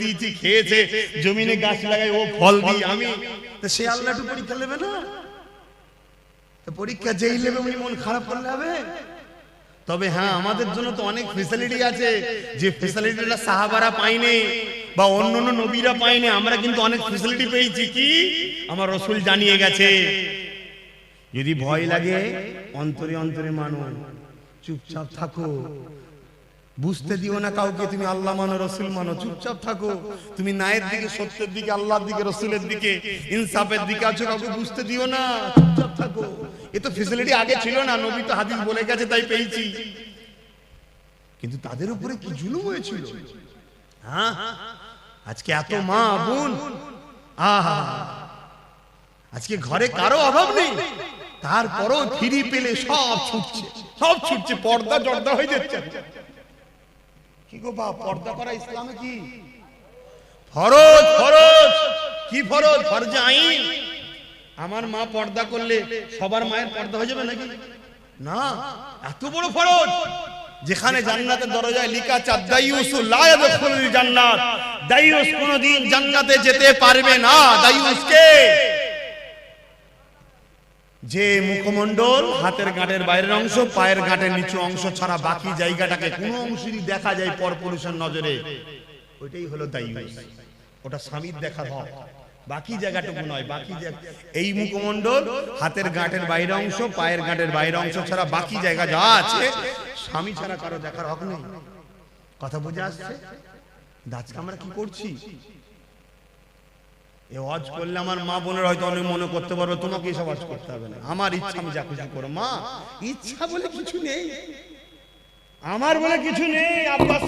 দিয়েছি খেয়েছে জমিনে গাছ লাগাই ও ফল দিই আমি। সে আল্লাহ একটু পরীক্ষা নেবে না? পরীক্ষা যেই নেবে উনি মন খারাপ করলে হবে। তবে হ্যাঁ আমাদের জন্য তো অনেক ফেসিলিটি আছে। যে ফেসিলিটিটা সাহাবারা পাইনি বা অন্য অন্য নবীরা পাইনি আমরা কিন্তু অনেক ফেসিলিটি পেয়েছি। কি? আমার রসুল জানিয়ে গেছে যদি ভয় লাগে অন্তরে অন্তরে মানুষ চুপচাপ থাকো। বুঝতে দিও না কাউকে, তুমি আল্লাহ মানো, রসুল মানো, চুপচাপ থাকো। তুমি নায়ের দিকে, সত্যের দিকে, আল্লাহর দিকে, রসুলের দিকে, ইনসাফের দিকে আছো কাউকে বুঝতে দিও না, চুপচাপ থাকো। এ তো ফেসিলিটি আগে ছিল না, নবী তো হাদিস বলে গেছে, তাই পেয়েছি। কিন্তু তাদের উপরে কি জুলুম হয়েছিল? হ্যাঁ? আজকে এত মা বোন। আহা। আজকে ঘরে কারও অভাব নেই। তারপরও ফিরি পেলে সব ছুটছে। সব ছুটছে, পর্দা জর্দা হয়ে যাচ্ছে। কি গো বা পর্দা করা ইসলামে কি? ফরজ ফরজ। কি ফরজ? ফরজে আইন। আমার মা পর্দা করলে সবার মায়ের পর্দা হয়ে যাবে নাকি? না, এত বড় ফরজ। যেখানে জান্নাতের দরজায় লিখা আছে দাইউসু লা ইয়াদখুলুল জান্নাত। দাইউস কোনদিন জান্নাতে যেতে পারবে না। দাইউসকে যে মুখমণ্ডল হাতের গাঁটের বাইরের অংশ, পায়ের গাঁটের নিচু অংশ ছাড়া বাকি জায়গাটাকে কোনো অংশই দেখা যায় পরপুরুষের নজরে। ওইটাই হলো দাইউস ওটা স্বামীর দেখার হক বাকি জায়গাটুকু নয়, বাকি এই মুখমণ্ডল হাতের গাঁটের বাইরের অংশ, পায়ের গাঁটের বাইরের অংশ ছাড়া বাকি জায়গা যা আছে, স্বামী ছাড়া কারও দেখার হক নেই। কথা বুঝে আসছে? আজকে আমরা কি করছি? ওয়াজ করলে আমার মা বোনের হয়তো অনেক মনে করতে পারবে, তোমাকে এসব ওয়াজ করতে হবে না। আমার ইচ্ছা, আমি যা কিছু করো মা, ইচ্ছা বলে কিছু নেই। আমার বলে কিছু নেই। আব্বাস